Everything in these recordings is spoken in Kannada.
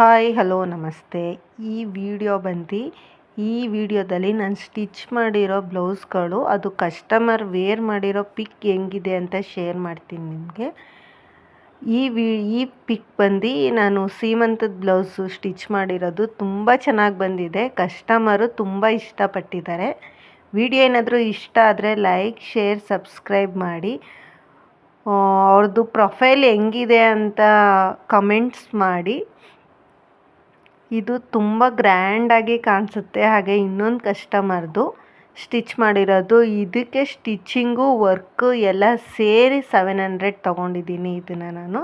ಹಾಯ್, ಹಲೋ, ನಮಸ್ತೆ. ಈ ವಿಡಿಯೋ ಬಂದು, ಈ ವಿಡಿಯೋದಲ್ಲಿ ನಾನು ಸ್ಟಿಚ್ ಮಾಡಿರೋ ಬ್ಲೌಸ್ಗಳು, ಅದು ಕಸ್ಟಮರ್ ವೇರ್ ಮಾಡಿರೋ ಪಿಕ್ ಹೆಂಗಿದೆ ಅಂತ ಶೇರ್ ಮಾಡ್ತೀನಿ ನಿಮಗೆ. ಈ ವಿ, ಈ ಪಿಕ್ ಬಂದು ನಾನು ಸೀಮಂತದ ಬ್ಲೌಸು ಸ್ಟಿಚ್ ಮಾಡಿರೋದು ತುಂಬ ಚೆನ್ನಾಗಿ ಬಂದಿದೆ. ಕಸ್ಟಮರು ತುಂಬ ಇಷ್ಟಪಟ್ಟಿದ್ದಾರೆ. ವಿಡಿಯೋ ಏನಾದರೂ ಇಷ್ಟ ಆದರೆ ಲೈಕ್, ಶೇರ್, ಸಬ್ಸ್ಕ್ರೈಬ್ ಮಾಡಿ. ಅವ್ರದ್ದು ಪ್ರೊಫೈಲ್ ಹೆಂಗಿದೆ ಅಂತ ಕಮೆಂಟ್ಸ್ ಮಾಡಿ. ಇದು ತುಂಬ ಗ್ರ್ಯಾಂಡಾಗಿ ಕಾಣಿಸುತ್ತೆ. ಹಾಗೆ ಇನ್ನೊಂದು ಕಸ್ಟಮರ್ದು ಸ್ಟಿಚ್ ಮಾಡಿರೋದು. ಇದಕ್ಕೆ ಸ್ಟಿಚ್ಚಿಂಗು ವರ್ಕು ಎಲ್ಲ ಸೇರಿ ಸೆವೆನ್ ಹಂಡ್ರೆಡ್ ತೊಗೊಂಡಿದ್ದೀನಿ ಇದನ್ನು ನಾನು.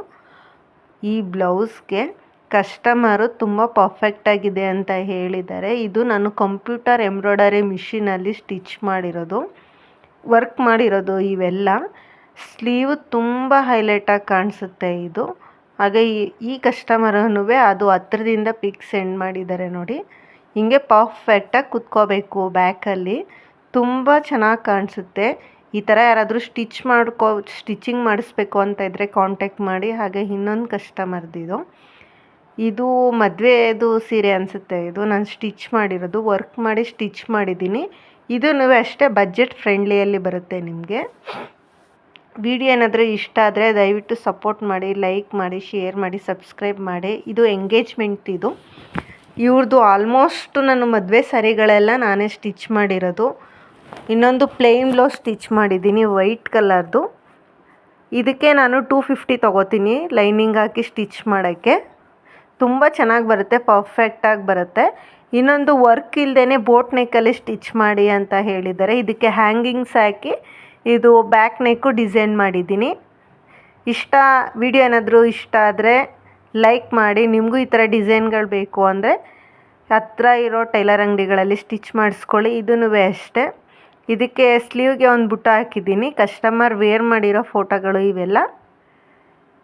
ಈ ಬ್ಲೌಸ್ಗೆ ಕಸ್ಟಮರು ತುಂಬ ಪರ್ಫೆಕ್ಟಾಗಿದೆ ಅಂತ ಹೇಳಿದ್ದಾರೆ. ಇದು ನಾನು ಕಂಪ್ಯೂಟರ್ ಎಂಬ್ರಾಯ್ಡರಿ ಮಿಷಿನಲ್ಲಿ ಸ್ಟಿಚ್ ಮಾಡಿರೋದು. ವರ್ಕ್ ಮಾಡಿರೋದು ಇವೆಲ್ಲ. ಸ್ಲೀವ್ ತುಂಬ ಹೈಲೈಟಾಗಿ ಕಾಣಿಸುತ್ತೆ ಇದು. ಹಾಗೆ ಈ ಈ ಕಸ್ಟಮರನು ಅದು ಹತ್ರದಿಂದ ಪಿಕ್ ಸೆಂಡ್ ಮಾಡಿದ್ದಾರೆ ನೋಡಿ. ಹಿಂಗೆ ಪರ್ಫೆಕ್ಟಾಗಿ ಕುತ್ಕೋಬೇಕು ಬ್ಯಾಕಲ್ಲಿ ತುಂಬ ಚೆನ್ನಾಗಿ ಕಾಣಿಸುತ್ತೆ. ಈ ಥರ ಯಾರಾದರೂ ಸ್ಟಿಚ್ ಮಾಡ್ಕೋ ಸ್ಟಿಚಿಂಗ್ ಮಾಡಿಸ್ಬೇಕು ಅಂತ ಇದ್ದರೆ ಕಾಂಟ್ಯಾಕ್ಟ್ ಮಾಡಿ. ಹಾಗೆ ಇನ್ನೊಂದು ಕಸ್ಟಮರ್ದಿದು ಇದು. ಮದುವೆದು ಸೀರೆ ಅನಿಸುತ್ತೆ. ಇದು ನಾನು ಸ್ಟಿಚ್ ಮಾಡಿರೋದು. ವರ್ಕ್ ಮಾಡಿ ಸ್ಟಿಚ್ ಮಾಡಿದ್ದೀನಿ. ಇದು ಅಷ್ಟೇ ಬಜೆಟ್ ಫ್ರೆಂಡ್ಲಿಯಲ್ಲಿ ಬರುತ್ತೆ ನಿಮಗೆ. ವಿಡಿಯೋ ಏನಾದರೂ ಇಷ್ಟ ಆದರೆ ದಯವಿಟ್ಟು ಸಪೋರ್ಟ್ ಮಾಡಿ ಲೈಕ್ ಮಾಡಿ ಶೇರ್ ಮಾಡಿ ಸಬ್ಸ್ಕ್ರೈಬ್ ಮಾಡಿ. ಇದು ಎಂಗೇಜ್ಮೆಂಟ್ ಇದು. ಇವ್ರದ್ದು ಆಲ್ಮೋಸ್ಟ್ ನಾನು ಮದುವೆ ಸರಿಗಳೆಲ್ಲ ನಾನೇ ಸ್ಟಿಚ್ ಮಾಡಿರೋದು. ಇನ್ನೊಂದು ಪ್ಲೇನ್ ಬ್ಲೌಸ್ ಸ್ಟಿಚ್ ಮಾಡಿದ್ದೀನಿ ವೈಟ್ ಕಲರ್ದು ಇದಕ್ಕೆ ನಾನು ಟೂ ಫಿಫ್ಟಿ ತೊಗೋತೀನಿ ಲೈನಿಂಗ್ ಹಾಕಿ ಸ್ಟಿಚ್ ಮಾಡೋಕ್ಕೆ. ತುಂಬ ಚೆನ್ನಾಗಿ ಬರುತ್ತೆ ಪರ್ಫೆಕ್ಟಾಗಿ ಬರುತ್ತೆ. ಇನ್ನೊಂದು ವರ್ಕ್ ಇಲ್ಲದೇ ಬೋಟ್ ನೆಕ್ಕಲ್ಲಿ ಸ್ಟಿಚ್ ಮಾಡಿ ಅಂತ ಹೇಳಿದ್ದಾರೆ. ಇದಕ್ಕೆ ಹ್ಯಾಂಗಿಂಗ್ಸ್ ಹಾಕಿ ಇದು ಬ್ಯಾಕ್ ನೆಕ್ಕು ಡಿಸೈನ್ ಮಾಡಿದ್ದೀನಿ. ಇಷ್ಟ ವಿಡಿಯೋ ಏನಾದರೂ ಇಷ್ಟ ಆದರೆ ಲೈಕ್ ಮಾಡಿ, ನಿಮಗೂ ಈ ಥರ ಡಿಸೈನ್ಗಳು ಬೇಕು ಅಂದರೆ ಹತ್ರ ಇರೋ ಟೈಲರ್ ಅಂಗಡಿಗಳಲ್ಲಿ ಸ್ಟಿಚ್ ಮಾಡಿಸ್ಕೊಳ್ಳಿ ಇದೂ ಅಷ್ಟೇ. ಇದಕ್ಕೆ ಸ್ಲೀವ್ಗೆ ಒಂದು ಬುಟ್ಟ ಹಾಕಿದ್ದೀನಿ ಕಸ್ಟಮರ್ ವೇರ್ ಮಾಡಿರೋ ಫೋಟೋಗಳು ಇವೆಲ್ಲ.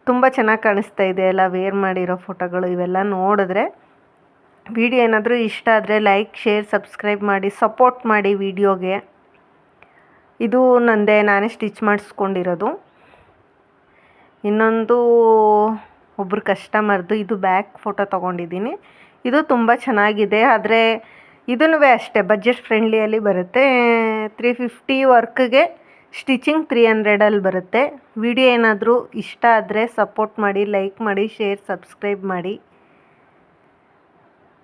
ತುಂಬ ಚೆನ್ನಾಗಿ ಕಾಣಿಸ್ತಾ ಇದೆ ಎಲ್ಲ ವೇರ್ ಮಾಡಿರೋ ಫೋಟೋಗಳು ಇವೆಲ್ಲ ನೋಡಿದ್ರೆ. ವಿಡಿಯೋ ಏನಾದರೂ ಇಷ್ಟ ಆದರೆ ಲೈಕ್ ಶೇರ್ ಸಬ್ಸ್ಕ್ರೈಬ್ ಮಾಡಿ ಸಪೋರ್ಟ್ ಮಾಡಿ ವಿಡಿಯೋಗೆ ಇದು ನನ್ನದೇ ನಾನೇ ಸ್ಟಿಚ್ ಮಾಡಿಸ್ಕೊಂಡಿರೋದು. ಇನ್ನೊಂದು ಒಬ್ಬರು ಕಸ್ಟಮರ್ದು ಇದು ಬ್ಯಾಕ್ ಫೋಟೋ ತೊಗೊಂಡಿದ್ದೀನಿ. ಇದು ತುಂಬ ಚೆನ್ನಾಗಿದೆ, ಆದರೆ ಇದೂ ಅಷ್ಟೇ, ಬಜೆಟ್ ಫ್ರೆಂಡ್ಲಿಯಲ್ಲಿ ಬರುತ್ತೆ. ತ್ರೀ ಫಿಫ್ಟಿ ವರ್ಕ್ಗೆ ಸ್ಟಿಚಿಂಗ್ ತ್ರೀ ಹಂಡ್ರೆಡಲ್ಲಿ ಬರುತ್ತೆ. ವಿಡಿಯೋ ಏನಾದರೂ ಇಷ್ಟ ಆದರೆ ಸಪೋರ್ಟ್ ಮಾಡಿ, ಲೈಕ್ ಮಾಡಿ, ಶೇರ್, ಸಬ್ಸ್ಕ್ರೈಬ್ ಮಾಡಿ.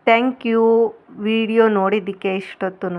Thank you. ವಿಡಿಯೋ ನೋಡಿದ್ದಕ್ಕೆ ಇಷ್ಟೊತ್ತೂ